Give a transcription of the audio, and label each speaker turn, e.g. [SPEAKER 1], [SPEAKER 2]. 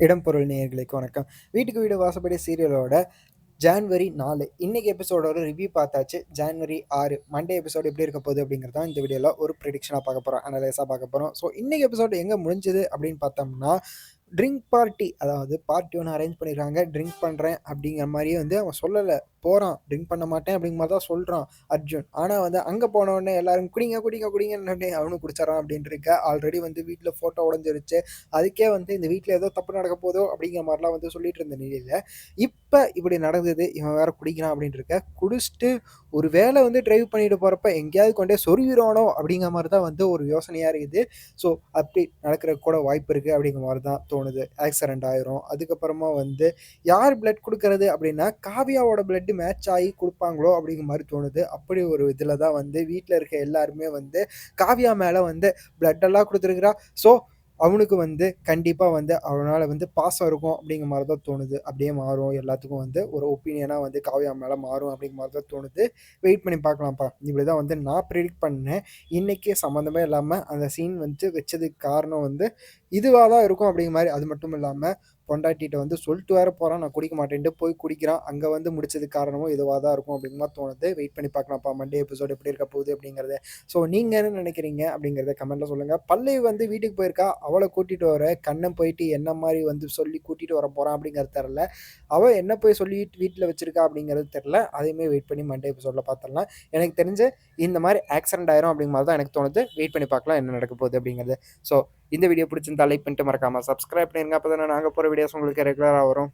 [SPEAKER 1] இடம்பொருள் நேயர்களுக்கு வணக்கம். வீட்டுக்கு வீடு வாசப்படி சீரியலோட ஜான்வரி நாலு. இன்னைக்கு எபிசோடோட ரிவ்யூ பார்த்தாச்சு. ஜான்வரி ஆறு. மண்டே எபிசோடு எப்படி இருக்க போகுது அப்படிங்கிறது தான் இந்த வீடியோவில் ஒரு ப்ரிடிக்ஷனாக பார்க்க போகிறோம் அனலைஸாக பார்க்க போகிறோம் ஸோ இன்னைக்கு எபிசோடு எங்கே முடிஞ்சது அப்படின்னு பார்த்தோம்னா ட்ரிங்க் பார்ட்டி அதாவது பார்ட்டி ஒன்று அரேஞ்ச் பண்ணிடுறாங்க ட்ரிங்க் பண்ணுறேன் அப்படிங்கிற மாதிரியே வந்து அவன் சொல்லலை. போகிறான் ட்ரிங்க் பண்ண மாட்டேன் அப்படிங்கிற மாதிரி தான் சொல்கிறான் அர்ஜுன். ஆனால் வந்து அங்கே போனவுடனே எல்லாரும் குடிங்க குடிங்க குடிங்கன்னு அவனும் குடிச்சிடறான் அப்படின்ட்டு இருக்க. ஆல்ரெடி வந்து வீட்டில் ஃபோட்டோ உடஞ்சிருச்சு. அதுக்கே வந்து இந்த வீட்டில் ஏதோ தப்பு நடக்க போதோ அப்படிங்கிற மாதிரிலாம் வந்து சொல்லிட்டு இருந்த நிலையில் இப்போ இப்படி நடந்தது இவன் வேற குடிக்கிறான் அப்படின்ட்டு இருக்க. குடிச்சிட்டு ஒரு வேலை வந்து டிரைவ் பண்ணிட்டு போகிறப்ப எங்கேயாவது கொண்டே சொருவிடணும் அப்படிங்கிற மாதிரி தான் வந்து ஒரு யோசனையாக இருக்குது. ஸோ அப்படி நடக்கிற கூட வாய்ப்பு இருக்குது அப்படிங்கிற மாதிரி தான் தோணும் தோணுது. ஆக்சிடென்ட் ஆயிரும். அதுக்கப்புறமா வந்து யார் பிளட் கொடுக்கறது அப்படின்னா காவியாவோட பிளட் மேட்ச் ஆகி கொடுப்பாங்களோ அப்படிங்கிற மாதிரி தோணுது. அப்படி ஒரு இதில் தான் வந்து வீட்டில் இருக்க எல்லாருமே வந்து காவியா மேலே வந்து பிளட் எல்லாம் கொடுத்துருக்குறா. ஸோ அவனுக்கு வந்து கண்டிப்பாக வந்து அவனால் வந்து பாசம் இருக்கும் அப்படிங்கிற மாதிரி தான் தோணுது. அப்படியே மாறும். எல்லாத்துக்கும் வந்து ஒரு ஒப்பீனியனாக வந்து காவியா மேலே மாறும் அப்படிங்கிற மாதிரி தான் தோணுது. வெயிட் பண்ணி பார்க்கலாம்ப்பா. இப்படி தான் வந்து நான் ப்ரிடிக்ட் பண்ணேன். இன்றைக்கே சம்மந்தமே இல்லாமல் அந்த சீன் வந்து வச்சதுக்கு காரணம் வந்து இதுவாக தான் இருக்கும் அப்படிங்கிற மாதிரி. அது மட்டும் இல்லாமல் பொண்டாட்டிகிட்ட வந்து சொல்லிட்டு வேற போகிறான் நான் குடிக்க மாட்டேன்ட்டு போய் குடிக்கிறான். அங்கே வந்து முடிச்சதுக்கு காரணமும் இதுவாக தான் இருக்கும் அப்படிங்கிற மாதிரி தோணுது. வெயிட் பண்ணி பார்க்கலாம்ப்பா. மண்டே எபிசோட் எப்படி இருக்க போகுது அப்படிங்கிறத. ஸோ நீங்கள் என்ன நினைக்கிறீங்க அப்படிங்கிறத கமெண்ட்டில் சொல்லுங்கள் பல்லவி வந்து வீட்டுக்கு போயிருக்கா? அவளை கூட்டிகிட்டு வர கண்ணன் போயிட்டு என்ன மாதிரி வந்து சொல்லி கூட்டிகிட்டு வர போகிறான் அப்படிங்கிறது தெரில அவள் என்ன போய் சொல்லி வீட்டில் வச்சிருக்கா அப்படிங்கிறது தெரில அதையுமே வெயிட் பண்ணி மண்டே எபிசோடில் பார்த்துடலாம் எனக்கு தெரிஞ்சு இந்த மாதிரி ஆக்சிடென்ட் ஆயிரும் அப்படிங்கிற மாதிரி தான் எனக்கு தோணுது. வெயிட் பண்ணி பார்க்கலாம் என்ன நடக்க போகுது அப்படிங்கிறது. ஸோ இந்த வீடியோ பிடிச்சிருந்தா லைக் பண்ணிட்டு மறக்காமல் சப்ஸ்கிரைப் பண்ணிருங்க. அப்போ தானே நாங்கள் போகிற வீடியோஸ் உங்களுக்கு ரெகுலராக வரும்.